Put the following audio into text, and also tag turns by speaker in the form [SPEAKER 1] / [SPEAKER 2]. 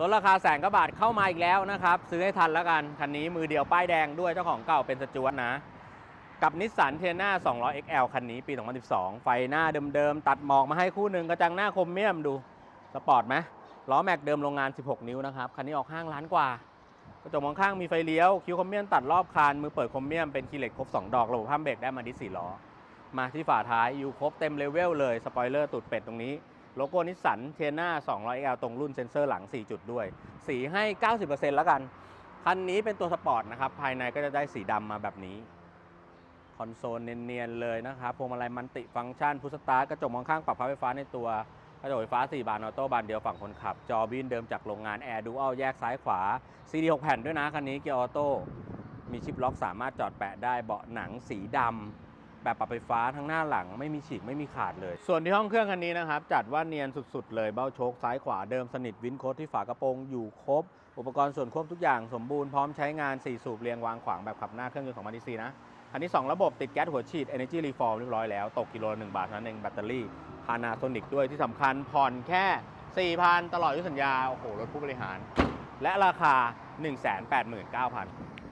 [SPEAKER 1] ลดราคาแสนกว่าบาทเข้ามาอีกแล้วนะครับ ซื้อให้ทันแล้วกัน คันนี้มือเดียวป้ายแดงด้วยเจ้าของเก่าเป็นสจวตนะ กับนิสสันเทน่า 200 XL คันนี้ปี 2012 ไฟหน้าเดิมๆ ตัดหมอกมาให้คู่หนึ่งกระจังหน้าคมเมียมดู สปอร์ตไหมล้อแม็กเดิมโรงงาน 16 นิ้วนะครับ คันนี้ออกห้างล้านกว่ากระจกมองข้างมีไฟเลี้ยวคิ้วคอมเมียมตัดรอบคานมือเปิดคอมเมียมเป็นคีเล็กครบ 2 ดอกระบบห้ามเบรกได้มาดิสสี่ล้อมาที่ฝาท้ายอยู่ครบเต็มเลเวลเลยสปอยเลอร์ตูดเป็ดตรงนี้ โลโก้นิสสันเทน่า 200L ตรงรุ่นเซ็นเซอร์หลัง 4 จุดด้วย สีให้ 90%แล้วกัน คันนี้เป็นตัวสปอร์ตนะครับ ภายในก็จะได้สีดำมาแบบนี้ คอนโซลเนียนๆเลยนะครับ พวงมาลัยมันติฟังก์ชันพุชสตาร์ทกระจกมองข้างปรับพับไฟฟ้าในตัว กระจกไฟฟ้า 4 บานออโต้บานเดียวฝั่งคนขับ จอบินเดิมจากโรงงานแอร์ดูอัลแยกซ้ายขวา CD 6แผ่นด้วยนะคันนี้เกียร์ออโต้มีชิปล็อกสามารถจอดแปะได้เบาะหนังสีดำ แบบปรับไฟฟ้าทั้งหน้าหลังไม่มีฉีกไม่มีขาดเลย ส่วนที่ห้องเครื่องคันนี้นะครับ จัดว่าเนียนสุดๆ เลยเบ้าโชคซ้ายขวาเดิมสนิทวินโคดที่ฝากระโปรงอยู่ครบ อุปกรณ์ส่วนควบทุกอย่างสมบูรณ์พร้อมใช้งาน 4 สูบเรียงวางขวางแบบขับหน้าเครื่องยนต์ของมาดิซีนะคันนี้2ระบบติดแก๊สหัวฉีด Energy Reform เรียบร้อยแล้วตกกิโลละ1บาทนั้นเองแบตเตอรี่ Panasonic ด้วยที่สำคัญผ่อนแค่ 4,000 ตลอดอายุสัญญาโอ้โหรถผู้บริหาร และราคา 189,000